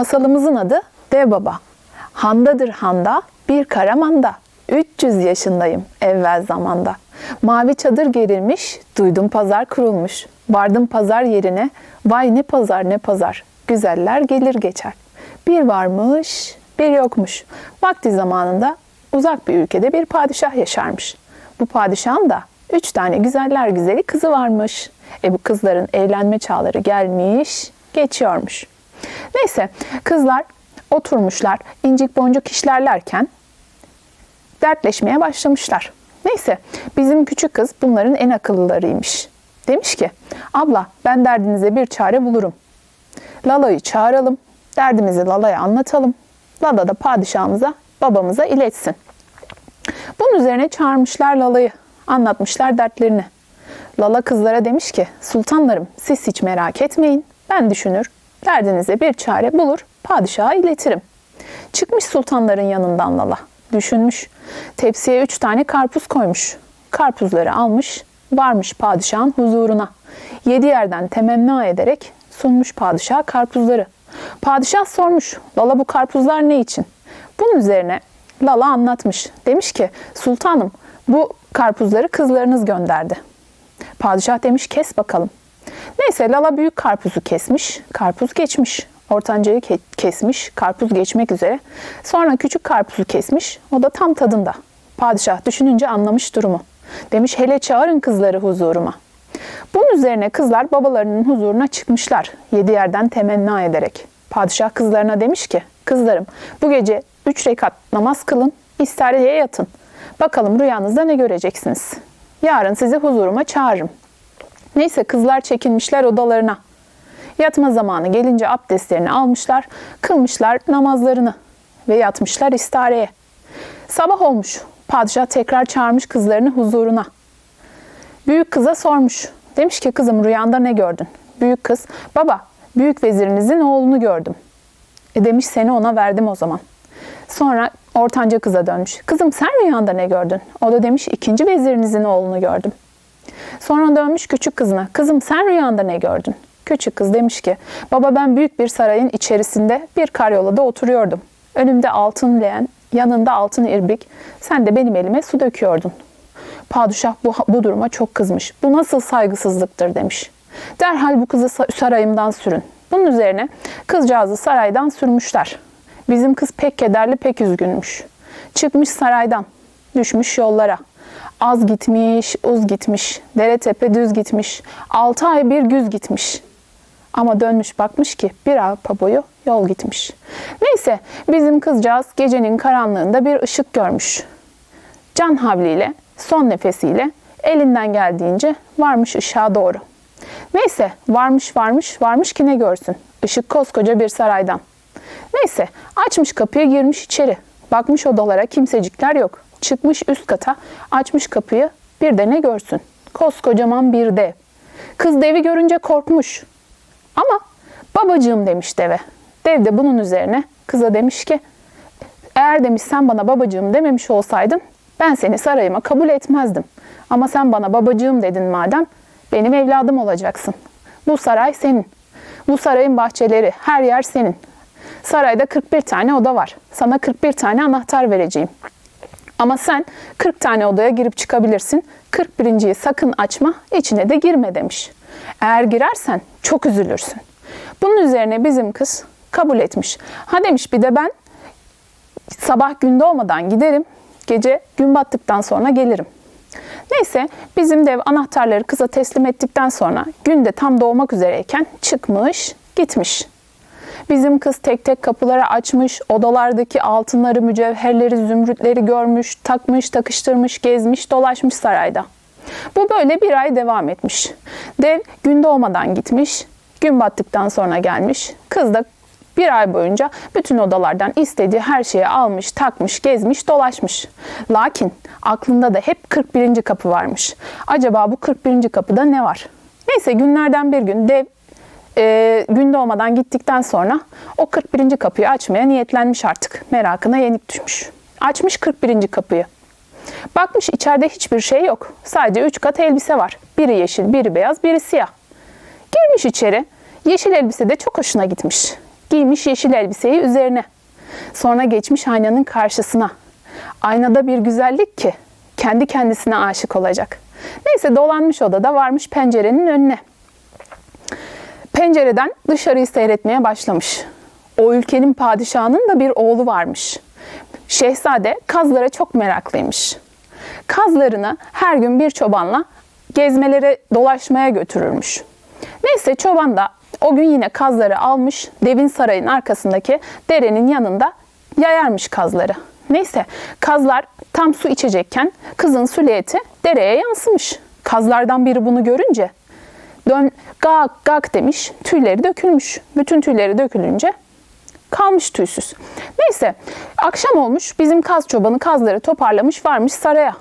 Masalımızın adı Dev Baba. Handadır handa, bir karamanda. 300 yaşındayım evvel zamanda. Mavi çadır gerilmiş, duydum pazar kurulmuş. Vardım pazar yerine, vay ne pazar ne pazar. Güzeller gelir geçer. Bir varmış, bir yokmuş. Vakti zamanında uzak bir ülkede bir padişah yaşarmış. Bu padişahın da üç tane güzeller güzeli kızı varmış. E bu kızların evlenme çağları gelmiş, geçiyormuş. Neyse kızlar oturmuşlar incik boncuk işlerlerken dertleşmeye başlamışlar. Neyse bizim küçük kız bunların en akıllılarıymış. Demiş ki abla ben derdinize bir çare bulurum. Lala'yı çağıralım, derdimizi Lala'ya anlatalım. Lala da padişahımıza, babamıza iletsin. Bunun üzerine çağırmışlar Lala'yı, anlatmışlar dertlerini. Lala kızlara demiş ki, sultanlarım siz hiç merak etmeyin, ben düşünür, derdinize bir çare bulur, padişaha iletirim. Çıkmış sultanların yanından Lala, düşünmüş. Tepsiye üç tane karpuz koymuş. Karpuzları almış, varmış padişahın huzuruna. Yedi yerden temenna ederek sunmuş padişaha karpuzları. Padişah sormuş, Lala bu karpuzlar ne için? Bunun üzerine Lala anlatmış. Demiş ki, sultanım bu karpuzları kızlarınız gönderdi. Padişah demiş kes bakalım. Neyse Lala büyük karpuzu kesmiş, karpuz geçmiş. Ortancayı ke- kesmiş, karpuz geçmek üzere. Sonra küçük karpuzu kesmiş, o da tam tadında. Padişah düşününce anlamış durumu. Demiş hele çağırın kızları huzuruma. Bunun üzerine kızlar babalarının huzuruna çıkmışlar. Yedi yerden temenna ederek. Padişah kızlarına demiş ki, kızlarım bu gece üç rekat namaz kılın, istihareye yatın. Bakalım rüyanızda ne göreceksiniz. Yarın sizi huzuruma çağırırım. Neyse kızlar çekilmişler odalarına. Yatma zamanı gelince abdestlerini almışlar, kılmışlar namazlarını ve yatmışlar istihareye. Sabah olmuş. Padişah tekrar çağırmış kızlarını huzuruna. Büyük kıza sormuş. Demiş ki kızım rüyanda ne gördün? Büyük kız, baba büyük vezirinizin oğlunu gördüm. E demiş seni ona verdim o zaman. Sonra ortanca kıza dönmüş. Kızım sen rüyanda ne gördün? O da demiş ikinci vezirinizin oğlunu gördüm. Sonra dönmüş küçük kızına. Kızım sen rüyanda ne gördün? Küçük kız demiş ki baba ben büyük bir sarayın içerisinde bir karyolada oturuyordum. Önümde altın leğen, yanında altın irbik. Sen de benim elime su döküyordun. Padişah bu, bu duruma çok kızmış. Bu nasıl saygısızlıktır demiş. Derhal bu kızı sa- sarayımdan sürün. Bunun üzerine kızcağızı saraydan sürmüşler. Bizim kız pek kederli pek üzgünmüş. Çıkmış saraydan, düşmüş yollara. Az gitmiş, uz gitmiş, dere tepe düz gitmiş. Altı ay bir güz gitmiş. Ama dönmüş bakmış ki bir arpa boyu yol gitmiş. Neyse bizim kızcağız gecenin karanlığında bir ışık görmüş. Can havliyle, son nefesiyle elinden geldiğince varmış ışığa doğru. Neyse varmış varmış varmış ki ne görsün. Işık koskoca bir saraydan. Neyse açmış kapıyı girmiş içeri. Bakmış odalara kimsecikler yok. Çıkmış üst kata açmış kapıyı bir de ne görsün. Koskocaman bir dev. Kız devi görünce korkmuş. Ama babacığım demiş deve. Dev de bunun üzerine kıza demiş ki eğer demiş sen bana babacığım dememiş olsaydın ben seni sarayıma kabul etmezdim. Ama sen bana babacığım dedin madem benim evladım olacaksın. Bu saray senin. Bu sarayın bahçeleri her yer senin. Sarayda 41 tane oda var. Sana 41 tane anahtar vereceğim. Ama sen 40 tane odaya girip çıkabilirsin. 41.yi sakın açma, içine de girme demiş. Eğer girersen çok üzülürsün. Bunun üzerine bizim kız kabul etmiş. Ha demiş bir de ben sabah gün doğmadan giderim. Gece gün battıktan sonra gelirim. Neyse bizim dev anahtarları kıza teslim ettikten sonra gün de tam doğmak üzereyken çıkmış gitmiş. Bizim kız tek tek kapıları açmış, odalardaki altınları, mücevherleri, zümrütleri görmüş, takmış, takıştırmış, gezmiş, dolaşmış sarayda. Bu böyle bir ay devam etmiş. Dev gün doğmadan gitmiş, gün battıktan sonra gelmiş. Kız da bir ay boyunca bütün odalardan istediği her şeyi almış, takmış, gezmiş, dolaşmış. Lakin aklında da hep 41. kapı varmış. Acaba bu 41. kapıda ne var? Neyse günlerden bir gün dev e, gün doğmadan gittikten sonra o 41. kapıyı açmaya niyetlenmiş artık. Merakına yenik düşmüş. Açmış 41. kapıyı. Bakmış içeride hiçbir şey yok. Sadece üç kat elbise var. Biri yeşil, biri beyaz, biri siyah. Girmiş içeri. Yeşil elbise de çok hoşuna gitmiş. Giymiş yeşil elbiseyi üzerine. Sonra geçmiş aynanın karşısına. Aynada bir güzellik ki kendi kendisine aşık olacak. Neyse dolanmış odada varmış pencerenin önüne. Pencereden dışarıyı seyretmeye başlamış. O ülkenin padişahının da bir oğlu varmış. Şehzade kazlara çok meraklıymış. Kazlarını her gün bir çobanla gezmelere, dolaşmaya götürürmüş. Neyse çoban da o gün yine kazları almış, devin sarayın arkasındaki derenin yanında yayarmış kazları. Neyse kazlar tam su içecekken kızın süliyeti dereye yansımış. Kazlardan biri bunu görünce dön gak gak demiş, tüyleri dökülmüş. Bütün tüyleri dökülünce kalmış tüysüz. Neyse akşam olmuş bizim kaz çobanı kazları toparlamış varmış saraya.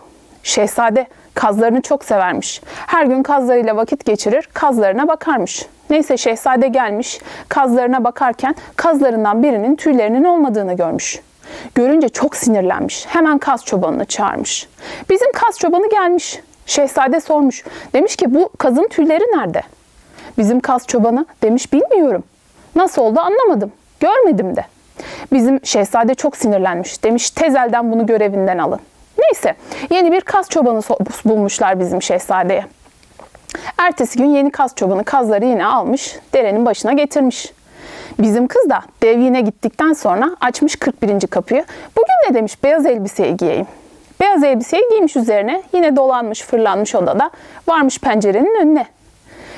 Şehzade kazlarını çok severmiş. Her gün kazlarıyla vakit geçirir, kazlarına bakarmış. Neyse şehzade gelmiş, kazlarına bakarken kazlarından birinin tüylerinin olmadığını görmüş. Görünce çok sinirlenmiş. Hemen kaz çobanını çağırmış. Bizim kaz çobanı gelmiş. Şehzade sormuş. Demiş ki bu kazın tüyleri nerede? Bizim kaz çobanı demiş bilmiyorum. Nasıl oldu anlamadım. Görmedim de. Bizim şehzade çok sinirlenmiş. Demiş tez elden bunu görevinden alın. Neyse yeni bir kaz çobanı bulmuşlar bizim şehzadeye. Ertesi gün yeni kaz çobanı kazları yine almış derenin başına getirmiş. Bizim kız da dev yine gittikten sonra açmış 41. kapıyı. Bugün ne demiş beyaz elbiseyi giyeyim. Beyaz elbiseyi giymiş üzerine yine dolanmış fırlanmış odada varmış pencerenin önüne.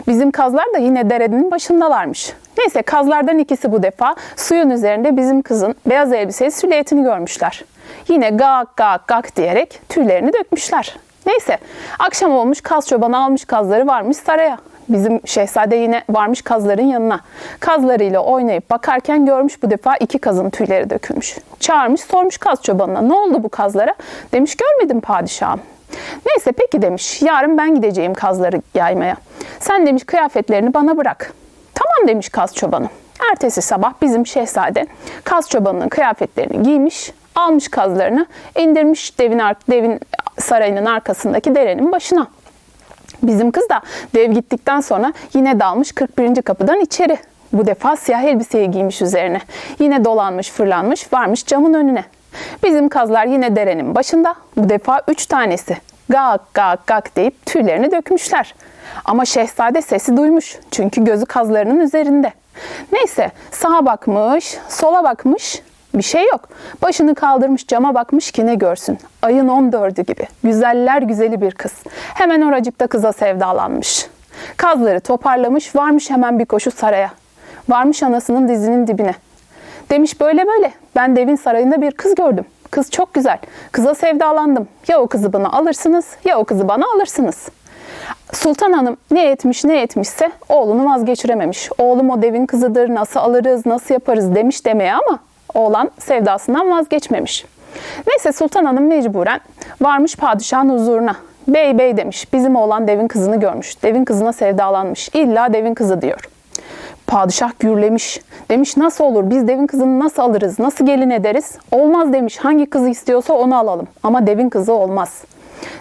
Bizim kazlar da yine derenin başındalarmış. Neyse kazlardan ikisi bu defa suyun üzerinde bizim kızın beyaz elbiseli süliyetini görmüşler. Yine gak gak gak diyerek tüylerini dökmüşler. Neyse akşam olmuş kaz çobanı almış kazları varmış saraya. Bizim şehzade yine varmış kazların yanına. Kazlarıyla oynayıp bakarken görmüş bu defa iki kazın tüyleri dökülmüş. Çağırmış sormuş kaz çobanına ne oldu bu kazlara? Demiş görmedim padişahım. Neyse peki demiş yarın ben gideceğim kazları yaymaya. Sen demiş kıyafetlerini bana bırak. Tamam demiş kaz çobanı. Ertesi sabah bizim şehzade kaz çobanının kıyafetlerini giymiş, almış kazlarını, indirmiş devin, devin sarayının arkasındaki derenin başına. Bizim kız da dev gittikten sonra yine dalmış 41. kapıdan içeri. Bu defa siyah elbiseyi giymiş üzerine. Yine dolanmış fırlanmış varmış camın önüne. Bizim kazlar yine derenin başında. Bu defa üç tanesi. Gak gak gak deyip tüylerini dökmüşler. Ama şehzade sesi duymuş. Çünkü gözü kazlarının üzerinde. Neyse sağa bakmış, sola bakmış. Bir şey yok. Başını kaldırmış cama bakmış ki ne görsün. Ayın 14'ü gibi. Güzeller güzeli bir kız. Hemen oracıkta kıza sevdalanmış. Kazları toparlamış varmış hemen bir koşu saraya. Varmış anasının dizinin dibine. Demiş böyle böyle ben devin sarayında bir kız gördüm. Kız çok güzel. Kıza sevdalandım. Ya o kızı bana alırsınız ya o kızı bana alırsınız. Sultan Hanım ne etmiş ne etmişse oğlunu vazgeçirememiş. Oğlum o devin kızıdır nasıl alırız nasıl yaparız demiş demeye ama oğlan sevdasından vazgeçmemiş. Neyse Sultan Hanım mecburen varmış padişahın huzuruna. Bey bey demiş bizim oğlan devin kızını görmüş. Devin kızına sevdalanmış. İlla devin kızı diyor. Padişah gürlemiş. Demiş nasıl olur biz devin kızını nasıl alırız nasıl gelin ederiz? Olmaz demiş hangi kızı istiyorsa onu alalım ama devin kızı olmaz.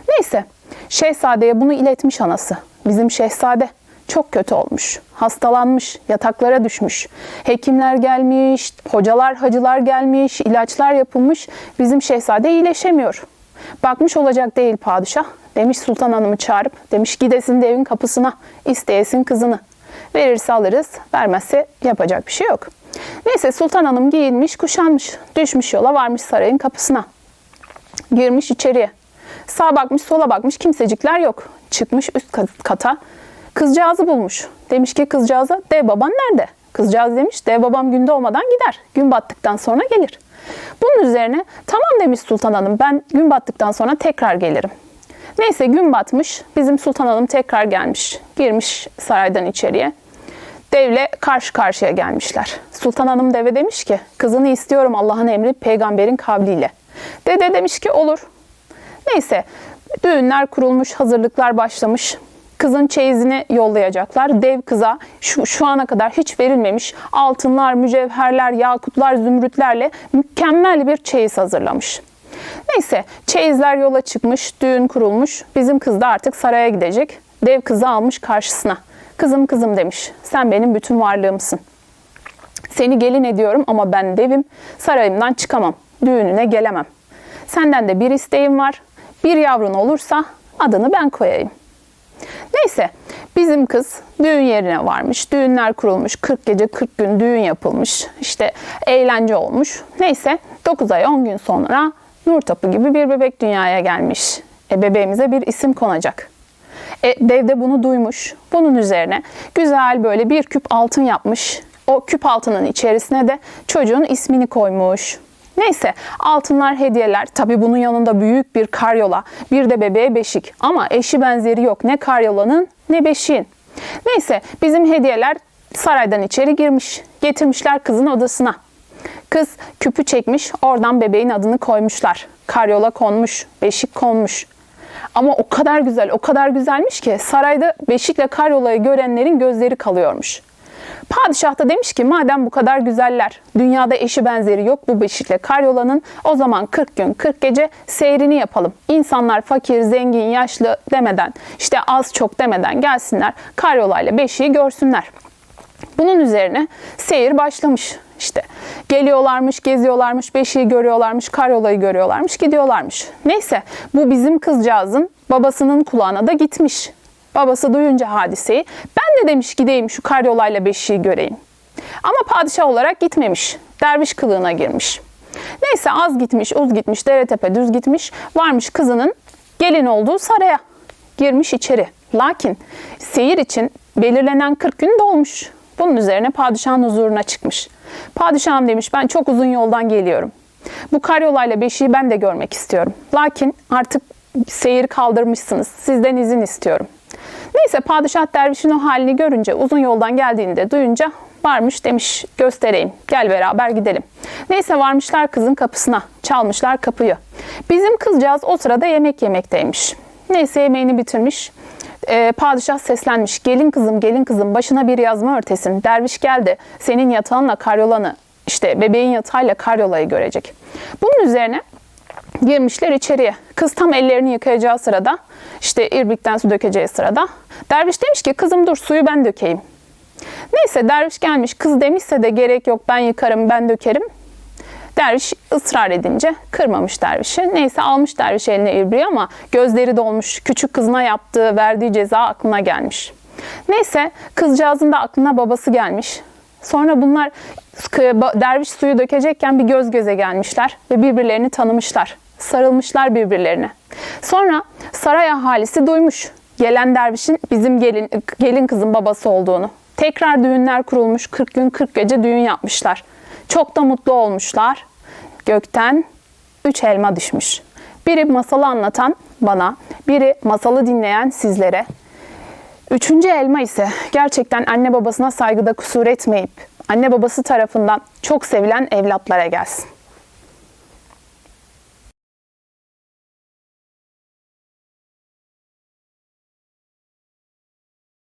Neyse şehzadeye bunu iletmiş anası. Bizim şehzade çok kötü olmuş. Hastalanmış, yataklara düşmüş. Hekimler gelmiş, hocalar, hacılar gelmiş, ilaçlar yapılmış. Bizim şehzade iyileşemiyor. Bakmış olacak değil padişah. Demiş Sultan Hanım'ı çağırıp, demiş gidesin devin kapısına, isteyesin kızını. Verirse alırız, vermezse yapacak bir şey yok. Neyse Sultan Hanım giyinmiş, kuşanmış, düşmüş yola varmış sarayın kapısına. Girmiş içeriye. Sağa bakmış, sola bakmış, kimsecikler yok. Çıkmış üst kat- kata, kızcağızı bulmuş. Demiş ki kızcağıza, dev baban nerede? Kızcağız demiş, dev babam günde olmadan gider. Gün battıktan sonra gelir. Bunun üzerine, tamam demiş Sultan Hanım, ben gün battıktan sonra tekrar gelirim. Neyse gün batmış, bizim Sultan Hanım tekrar gelmiş. Girmiş saraydan içeriye. Devle karşı karşıya gelmişler. Sultan Hanım deve demiş ki, kızını istiyorum Allah'ın emri peygamberin kavliyle. Dede demiş ki olur. Neyse düğünler kurulmuş, hazırlıklar başlamış. Kızın çeyizini yollayacaklar. Dev kıza şu, şu ana kadar hiç verilmemiş altınlar, mücevherler, yakutlar, zümrütlerle mükemmel bir çeyiz hazırlamış. Neyse çeyizler yola çıkmış, düğün kurulmuş. Bizim kız da artık saraya gidecek. Dev kızı almış karşısına. Kızım kızım demiş. Sen benim bütün varlığımsın. Seni gelin ediyorum ama ben devim. Sarayımdan çıkamam. Düğününe gelemem. Senden de bir isteğim var. Bir yavrun olursa adını ben koyayım. Neyse bizim kız düğün yerine varmış. Düğünler kurulmuş. 40 gece 40 gün düğün yapılmış. İşte eğlence olmuş. Neyse 9 ay 10 gün sonra Nur Topu gibi bir bebek dünyaya gelmiş. E bebeğimize bir isim konacak. E, dev de bunu duymuş. Bunun üzerine güzel böyle bir küp altın yapmış. O küp altının içerisine de çocuğun ismini koymuş. Neyse altınlar hediyeler. Tabi bunun yanında büyük bir karyola. Bir de bebeğe beşik. Ama eşi benzeri yok. Ne karyolanın ne beşiğin. Neyse bizim hediyeler saraydan içeri girmiş. Getirmişler kızın odasına. Kız küpü çekmiş. Oradan bebeğin adını koymuşlar. Karyola konmuş. Beşik konmuş. Ama o kadar güzel, o kadar güzelmiş ki sarayda beşikle karyolayı görenlerin gözleri kalıyormuş. Padişah da demiş ki madem bu kadar güzeller, dünyada eşi benzeri yok bu beşikle karyolanın, o zaman 40 gün 40 gece seyrini yapalım. İnsanlar fakir, zengin, yaşlı demeden, işte az çok demeden gelsinler karyolayla beşiği görsünler. Bunun üzerine seyir başlamış. İşte geliyorlarmış, geziyorlarmış, beşiği görüyorlarmış, karyolayı görüyorlarmış, gidiyorlarmış. Neyse bu bizim kızcağızın babasının kulağına da gitmiş. Babası duyunca hadiseyi ben de demiş gideyim şu karyolayla beşiği göreyim. Ama padişah olarak gitmemiş. Derviş kılığına girmiş. Neyse az gitmiş, uz gitmiş, dere tepe düz gitmiş. Varmış kızının gelin olduğu saraya. Girmiş içeri. Lakin seyir için belirlenen 40 gün dolmuş. Bunun üzerine padişahın huzuruna çıkmış. Padişahım demiş ben çok uzun yoldan geliyorum. Bu karyolayla beşiği ben de görmek istiyorum. Lakin artık seyir kaldırmışsınız. Sizden izin istiyorum. Neyse padişah dervişin o halini görünce uzun yoldan geldiğini de duyunca varmış demiş göstereyim gel beraber gidelim. Neyse varmışlar kızın kapısına çalmışlar kapıyı. Bizim kızcağız o sırada yemek yemekteymiş. Neyse yemeğini bitirmiş. Ee, padişah seslenmiş. Gelin kızım gelin kızım başına bir yazma örtesin. Derviş geldi. Senin yatağınla karyolanı işte bebeğin yatağıyla karyolayı görecek. Bunun üzerine girmişler içeriye. Kız tam ellerini yıkayacağı sırada işte irbikten su dökeceği sırada derviş demiş ki kızım dur suyu ben dökeyim. Neyse derviş gelmiş kız demişse de gerek yok ben yıkarım ben dökerim. Derviş ısrar edince kırmamış dervişi. Neyse almış derviş eline ibriği ama gözleri dolmuş. Küçük kızına yaptığı, verdiği ceza aklına gelmiş. Neyse kızcağızın da aklına babası gelmiş. Sonra bunlar derviş suyu dökecekken bir göz göze gelmişler ve birbirlerini tanımışlar. Sarılmışlar birbirlerine. Sonra saray ahalisi duymuş gelen dervişin bizim gelin, gelin kızın babası olduğunu. Tekrar düğünler kurulmuş. 40 gün 40 gece düğün yapmışlar. Çok da mutlu olmuşlar. Gökten üç elma düşmüş. Biri masalı anlatan bana, biri masalı dinleyen sizlere. Üçüncü elma ise gerçekten anne babasına saygıda kusur etmeyip anne babası tarafından çok sevilen evlatlara gelsin.